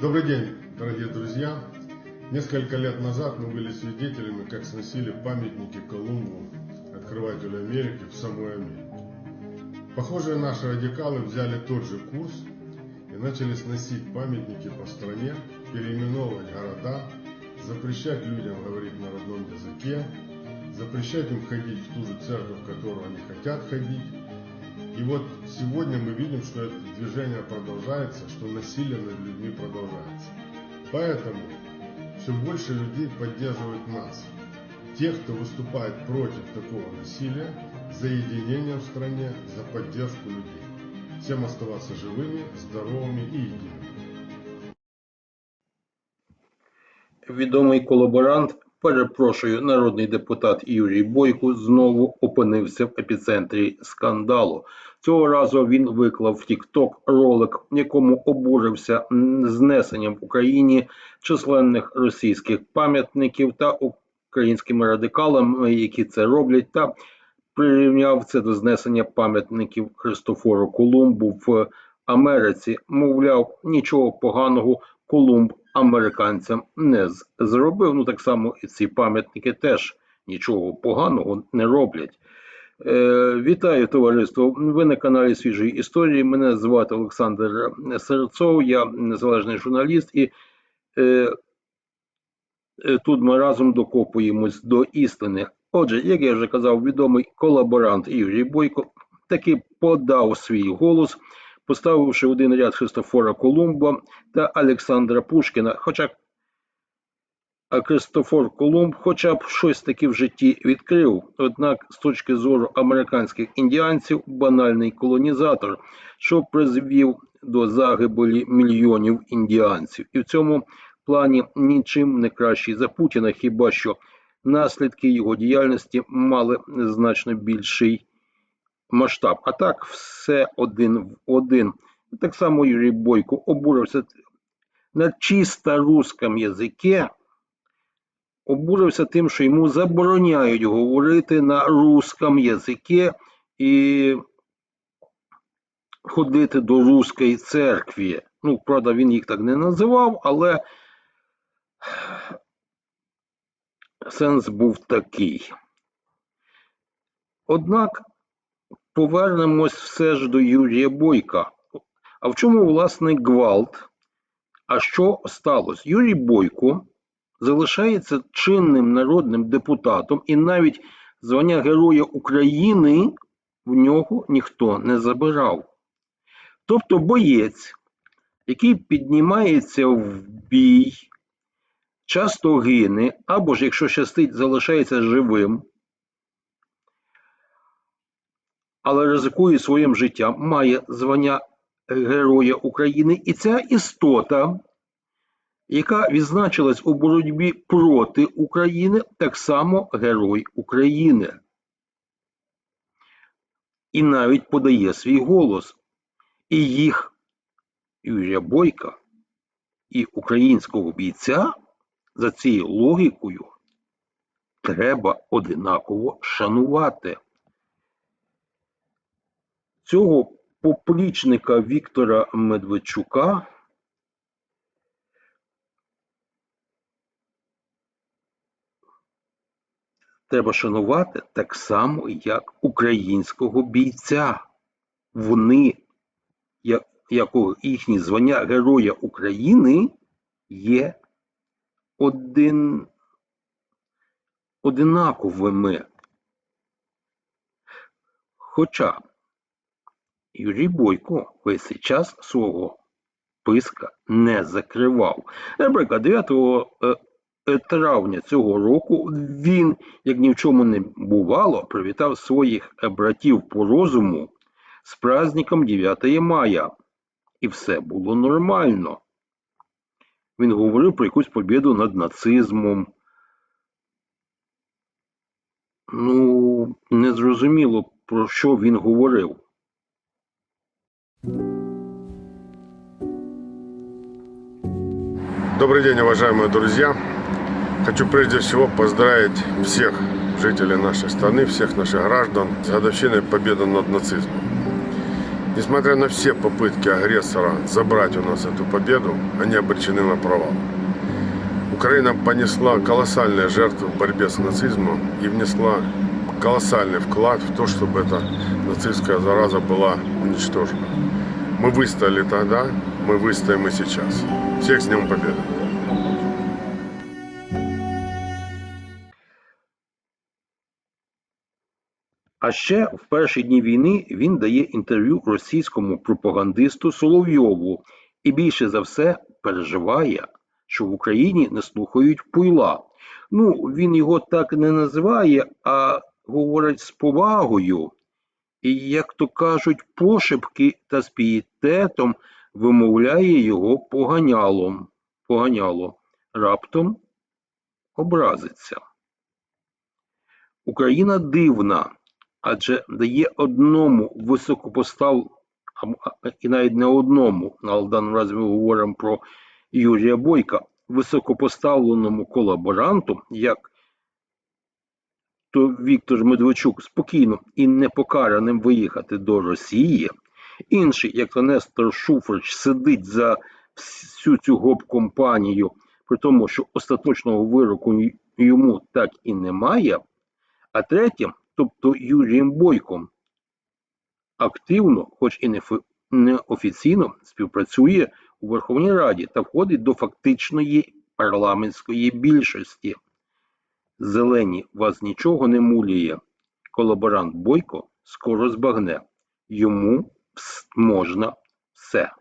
Добрый день, дорогие друзья! Несколько лет назад мы были свидетелями, как сносили памятники Колумбу, открывателю Америки, в самой Америке. Похожие наши радикалы взяли тот же курс и начали сносить памятники по стране, переименовывать города, запрещать людям говорить на родном языке, запрещать им ходить в ту же церковь, в которую они хотят ходить. И вот сегодня мы видим, что это движение продолжается, что насилие над людьми продолжается. Поэтому все больше людей поддерживают нас. Тех, кто выступает против такого насилия, за единение в стране, за поддержку людей. Всем оставаться живыми, здоровыми и едиными. Відомий колаборант, перепрошую, народний депутат Юрій Бойко знову опинився в епіцентрі скандалу. Цього разу він виклав в TikTok ролик, якому обурився знесенням в Україні численних російських пам'ятників та українськими радикалами, які це роблять, та прирівняв це до знесення пам'ятників Христофору Колумбу в Америці. Мовляв, нічого поганого Колумб американцям не зробив. Ну так само і ці пам'ятники теж нічого поганого не роблять. Е, вітаю товариство. Ви на каналі Свіжої історії. Мене звати Олександр Серцов, я незалежний журналіст, і е, е, тут ми разом докопуємось до істини. Отже, як я вже казав, відомий колаборант Юрій Бойко таки подав свій голос, поставивши один ряд Христофора Колумба та Олександра Пушкіна. Хоча а Христофор Колумб хоча б щось таки в житті відкрив. Однак, з точки зору американських індіанців, банальний колонізатор, що призвів до загибелі мільйонів індіанців. І в цьому плані нічим не кращий за Путіна, хіба що наслідки його діяльності мали значно більший масштаб. А так, все один в один. Так само Юрій Бойко обурився на чисто русском язике, обурився тим, що йому забороняють говорити на русском язике і ходити до руської церкви. Ну, правда, він їх так не називав, але сенс був такий. Однак повернемось все ж до Юрія Бойка. А в чому власне гвалт? А що сталося? Юрій Бойко залишається чинним народним депутатом, і навіть звання Героя України в нього ніхто не забирав. Тобто боєць, який піднімається в бій, часто гине, або ж, якщо щастить, залишається живим, але ризикує своїм життям, має звання Героя України, і ця істота яка відзначилась у боротьбі проти України, так само Герой України. І навіть подає свій голос. І їх Юрія Бойка і українського бійця за цією логікою треба одинаково шанувати. Цього поплічника Віктора Медведчука треба шанувати так само, як українського бійця. Вони, як, якого їхні звання Героя України є один, одинаковими. Хоча Юрій Бойко весь цей час свого писка не закривав. Наприклад, 9 е, е, травня цього року він, як ні в чому не бувало, привітав своїх е, братів по розуму з праздником 9 мая. І все було нормально. Він говорив про якусь побіду над нацизмом. Ну, незрозуміло, про що він говорив. Добрый день, уважаемые друзья! Хочу прежде всего поздравить всех жителей нашей страны, всех наших граждан с годовщиной победы над нацизмом. Несмотря на все попытки агрессора забрать у нас эту победу, они обречены на провал. Украина понесла колоссальные жертвы в борьбе с нацизмом и внесла колоссальный вклад в то, чтобы эта нацистская зараза была уничтожена. Мы выстояли тогда, мы выстоим и сейчас. Всех с Днем Победы! А ще в перші дні війни він дає інтерв'ю російському пропагандисту Соловйову і більше за все переживає, що в Україні не слухають пуйла. Ну, він його так не називає, а говорить з повагою. І, як то кажуть, пошепки та з пієтетом вимовляє його поганялом. Поганяло. Раптом образиться. Україна дивна, адже дає одному високопостав, і навіть не одному, в даному разі ми говоримо про Юрія Бойка, високопоставленому колаборанту, як то Віктор Медведчук спокійно і непокараним виїхати до Росії, інший, як то Нестор Шуфрич, сидить за всю цю гоп-компанію, при тому, що остаточного вироку йому так і немає, а третім, тобто Юрієм Бойком, активно, хоч і неофіційно, співпрацює у Верховній Раді та входить до фактичної парламентської більшості. Зелені вас нічого не муліє. Колаборант Бойко скоро збагне. Йому можна все.